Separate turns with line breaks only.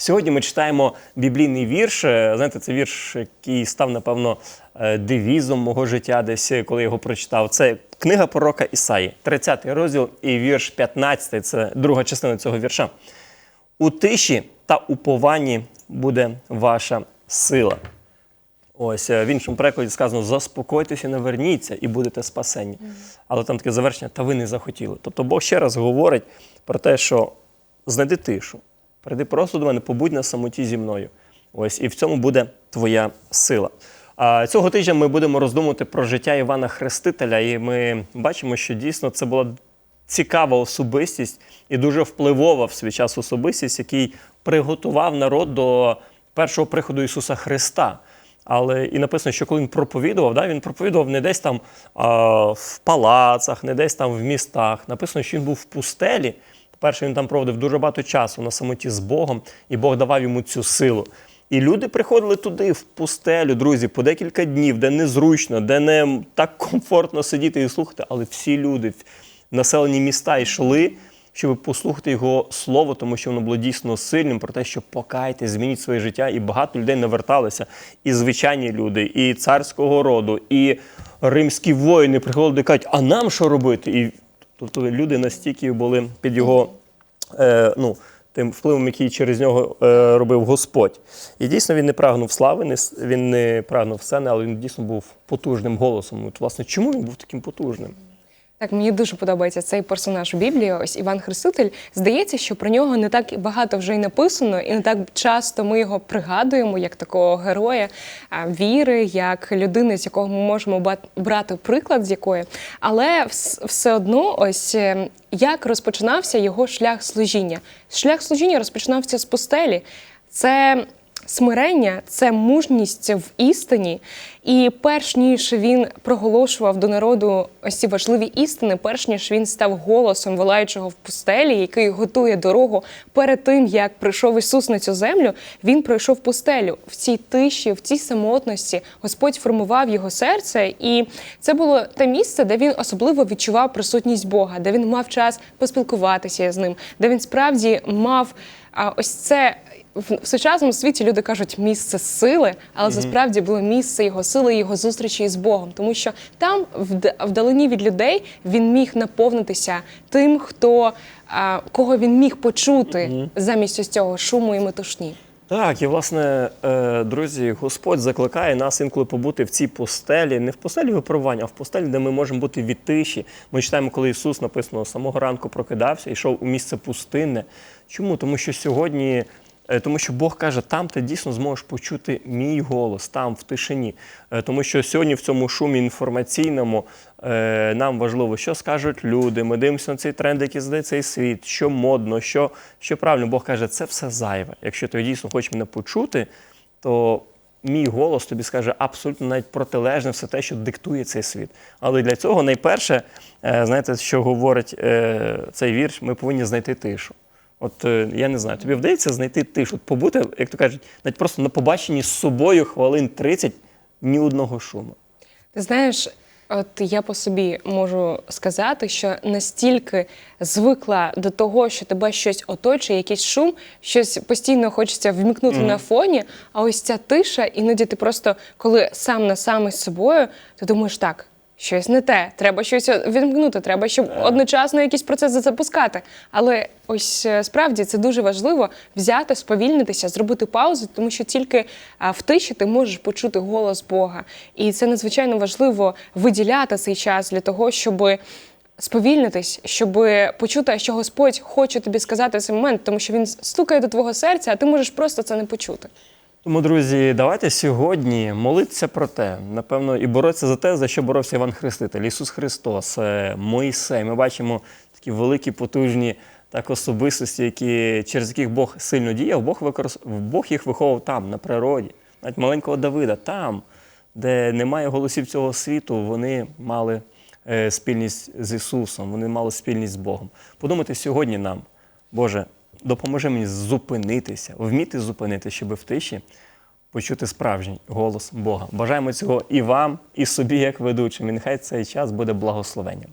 Сьогодні ми читаємо біблійний вірш. Е, Знаєте, це вірш, який став, напевно, е, девізом мого життя, десь коли його прочитав. Це книга пророка Ісаї, 30 розділ і вірш 15. Це друга частина цього вірша. У тиші та упованні буде ваша сила. Ось е, в іншому перекладі сказано: заспокойтеся, не верніться і будете спасені. Але там таке завершення, та ви не захотіли. Тобто Бог ще раз говорить про те, що знайди тишу, прийди просто до мене, побудь на самоті зі мною. Ось, і в цьому буде твоя сила. Цього тижня ми будемо роздумувати про життя Івана Хрестителя, і ми бачимо, що дійсно це була цікава особистість і дуже впливова в свій час особистість, який приготував народ до першого приходу Ісуса Христа. Але і написано, що коли він проповідував, да, він проповідував не десь там а, в палацах, не десь там в містах. Написано, що він був в пустелі. По-перше, він там проводив дуже багато часу на самоті з Богом, і Бог давав йому цю силу. І люди приходили туди, в пустелю, друзі, по декілька днів, де незручно, де не так комфортно сидіти і слухати, але всі люди, населені міста йшли, щоб послухати його слово, тому що воно було дійсно сильним про те, що покайте, змініть своє життя. І багато людей наверталися. І звичайні люди, і царського роду, і римські воїни приходили і кажуть, а нам що робити? І тобто люди настільки були під його. Е, ну, Тим впливом, який через нього е, робив Господь. І дійсно він не прагнув слави, не, він не прагнув сцени, але він дійсно був потужним голосом. От, власне, чому він був таким потужним?
Так, мені дуже подобається цей персонаж у Біблії. Ось Іван Хреститель. Здається, що про нього не так багато вже й написано, і не так часто ми його пригадуємо як такого героя віри, як людини, з якого ми можемо брати приклад з якої. Але все одно, ось е, як розпочинався його шлях служіння. Шлях служіння розпочинався з пустелі. Це смирення, це мужність в істині. І перш ніж він проголошував до народу ось ці важливі істини, перш ніж він став голосом волаючого в пустелі, який готує дорогу перед тим, як прийшов Ісус на цю землю, він пройшов пустелю в цій тиші, в цій самотності. Господь формував його серце, і це було те місце, де він особливо відчував присутність Бога, де він мав час поспілкуватися з ним, де він справді мав а, ось це в в сучасному світі люди кажуть місце сили, але це справді було місце його сили, його зустрічі з Богом, тому що там, вд- вдалині від людей, він міг наповнитися тим, хто а, кого він міг почути замість ось цього шуму і метушні.
Так, і власне, е, друзі, Господь закликає нас інколи побути в цій пустелі, не в пустелі випробування, а в пустелі, де ми можемо бути від тиші. Ми читаємо, коли Ісус написано самого ранку прокидався, йшов у місце пустинне. Чому? Тому що сьогодні. Е, Тому що Бог каже, там ти дійсно зможеш почути мій голос, там в тишині. Е, Тому що сьогодні в цьому шумі інформаційному е, нам важливо, що скажуть люди. Ми дивимося на цей тренд, який задає цей світ, що модно, що, що правильно. Бог каже, це все зайве. Якщо ти дійсно хочеш мене почути, то мій голос тобі скаже абсолютно навіть протилежне все те, що диктує цей світ. Але для цього найперше, знаєте, що говорить цей вірш, ми повинні знайти тишу. От е, я не знаю, тобі вдається знайти тишу, побути, як то кажуть, навіть просто на побаченні з собою хвилин 30 ні одного шуму.
Ти знаєш, от я по собі можу сказати, що настільки звикла до того, що тебе щось оточує, якийсь шум, щось постійно хочеться вмікнути на фоні. А ось ця тиша, іноді ти просто, коли сам на сам із собою, ти думаєш так. Щось не те, треба щось відмкнути, треба, щоб одночасно якийсь процес запускати. Але ось е, справді це дуже важливо взяти, сповільнитися, зробити паузу, тому що тільки в тиші ти можеш почути голос Бога. І це надзвичайно важливо виділяти цей час для того, щоб сповільнитись, щоб почути, що Господь хоче тобі сказати в цей момент, тому що він стукає до твого серця, а ти можеш просто це не почути.
Тому, друзі, давайте сьогодні молитися про те, напевно, і боротися за те, за що боровся Іван Хреститель, Ісус Христос, е, Моїсей. Ми бачимо такі великі, потужні так, особистості, які, через яких Бог сильно діяв, Бог, викорис... Бог їх виховував там, на природі. Навіть маленького Давида, там, де немає голосів цього світу, вони мали е, спільність з Ісусом, вони мали спільність з Богом. Подумайте сьогодні нам, Боже, допоможи мені зупинитися, вміти зупинитися, щоб в тиші почути справжній голос Бога. Бажаємо цього і вам, і собі, як ведучим. І нехай цей час буде благословенням.